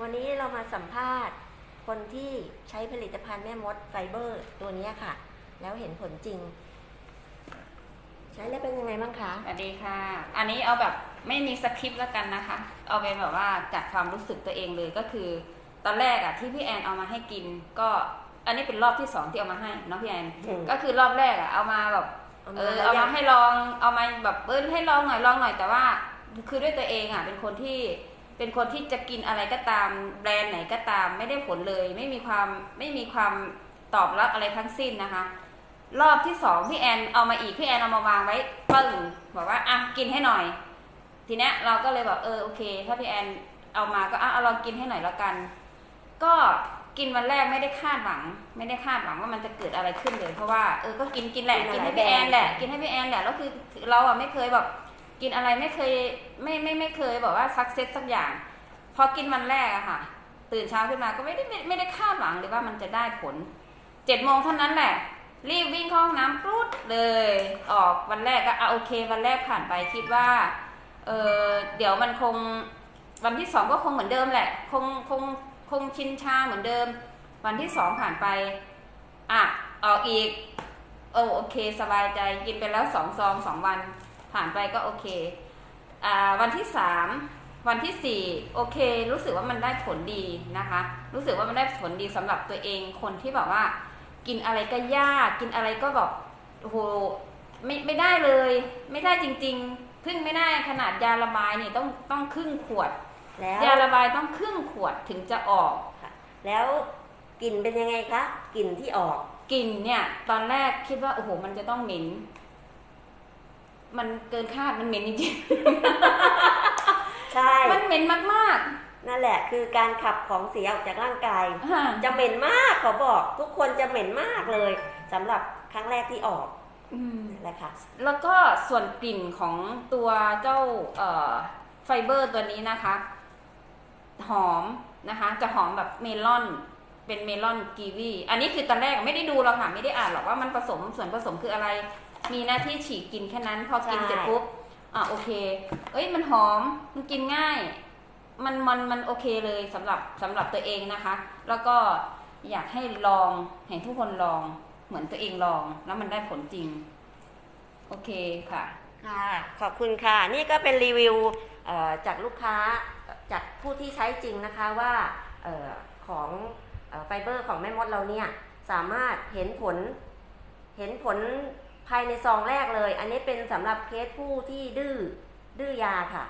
วันนี้เรามาสัมภาษณ์คนที่ใช้ผลิตภัณฑ์แม่มดไฟเบอร์ตัวเนี้ยค่ะ แล้วเห็นผลจริง ใช้แล้วเป็นยังไงบ้างคะสวัสดีค่ะ อันนี้เอาแบบไม่มีสคริปต์แล้วกันนะคะ เอาเป็นแบบว่าจากความรู้สึกตัวเองเลยก็คือ ตอนแรกอะที่พี่แอนเอามาให้กิน ก็อันนี้เป็นรอบที่สองที่เอามาให้เน้องพี่แอนอืมก็คือรอบแรกอะเอามาแบบเอาเอมาอแล้วเอามายังให้ลองเอามาแบบเออให้ลองหน่อยลองหน่อยแต่ว่า คือด้วยตัวเองอะเป็นคนที่ เป็นคนที่จะกินอะไรก็ตามแบรนด์ไหนก็ตาม ไม่ได้ผลเลย ไม่มีความไม่มีความตอบรับอะไรทั้งสิ้นนะคะ รอบที่สองพี่แอนเอามาอีกพี่แอนเอามาวางไว้ปึ้งบอกว่าอะกินให้หน่อย ทีเนี้ยเราก็เลยบอกเออโอเค ถ้าพี่แอนเอามาก็อะเอาลองกินให้หน่อยแล้วกัน ก็กินวันแรกไม่ได้คาดหวัง ไม่ได้คาดหวังว่ามันจะเกิดอะไรขึ้นเลย เพราะว่าเออก็กินกินแหละกินให้พี่แอนแหละกินให้พี่แอนแหละแล้วคือเราอะไม่เคยแบบ กินอะไรไม่เคยไม่ไม่ไม่เคยบอกว่าซักเซ็ตสักอย่าง พอกินวันแรกอะค่ะ ตื่นเช้าขึ้นมาก็ไม่ได้ไม่ไม่ได้คาดหวังเลยว่ามันจะได้ผลเจ็ดโมงเท่านั้นแหละ รีบวิ่งเข้าห้องน้ำปลุดเลย ออกวันแรกก็อะโอเค วันแรกผ่านไปคิดว่าเออเดี๋ยวมันคงวันที่สองก็คงเหมือนเดิมแหละ คงคงคงชินชาเหมือนเดิม วันที่สองผ่านไปอะออกอีกโอโอเค สบายใจกินไปแล้วสองซองสองวัน ผ่านไปก็โอเคอ่าวันที่สามวันที่สี่โอเค รู้สึกว่ามันได้ผลดีนะคะ รู้สึกว่ามันได้ผลดีสำหรับตัวเองคนที่แบบว่า กินอะไรก็ยากกินอะไรก็แบบโอ้โหไม่ไม่ได้เลย ไม่ได้จริง ๆ พึ่งไม่ได้ขนาดยาระบายเนี่ยต้องต้องครึ่งขวดแล้วยาระบายต้องครึ่งขวดถึงจะออก แล้วกลิ่นเป็นยังไงคะกลิ่นที่ออกกลิ่นเนี่ย ตอนแรกคิดว่าโอ้โหมันจะต้องเหม็น มันเกินคาดมันเหม็นจริงใช่ๆมันเหม็นมากนั่นแหละคือการขับของเสียออกจากร่างกายๆอ่าจะเหม็นมากขอบอก ทุกคนจะเหม็นมากเลยสำหรับครั้งแรกที่ออกอืมนั่นแหละค่ะ แล้วก็ส่วนกลิ่นของตัวเจ้าเอ่อไฟเบอร์ตัวนี้นะคะ หอมนะคะ จะหอมแบบเมลอนเป็นเมลอนกีวี อันนี้คือตอนแรกไม่ได้ดูหรอกค่ะ ไม่ได้อ่านหรอกว่ามันผสมส่วนผสมคืออะไร มีหน้าที่ฉีกกินแค่นั้น พอกินใช่เสร็จปุ๊บอะโอเค เอ้ยมันหอมมันกินง่าย มันมันมันโอเคเลยสำหรับสำหรับตัวเองนะคะ แล้วก็อยากให้ลองให้ทุกคนลองเหมือนตัวเองลองแล้วมันได้ผลจริง โอเคค่ะค่ะขอบคุณค่ะ นี่ก็เป็นรีวิวเอ่อจากลูกค้าจากผู้ที่ใช้จริงนะคะว่าเออของเอ่อไฟเบอร์ของแม่มดเราเนี่ย สามารถเห็นผลเห็นผล ภายในซองแรกเลย อันนี้เป็นสำหรับเคสผู้ที่ดื้อดื้อยาค่ะ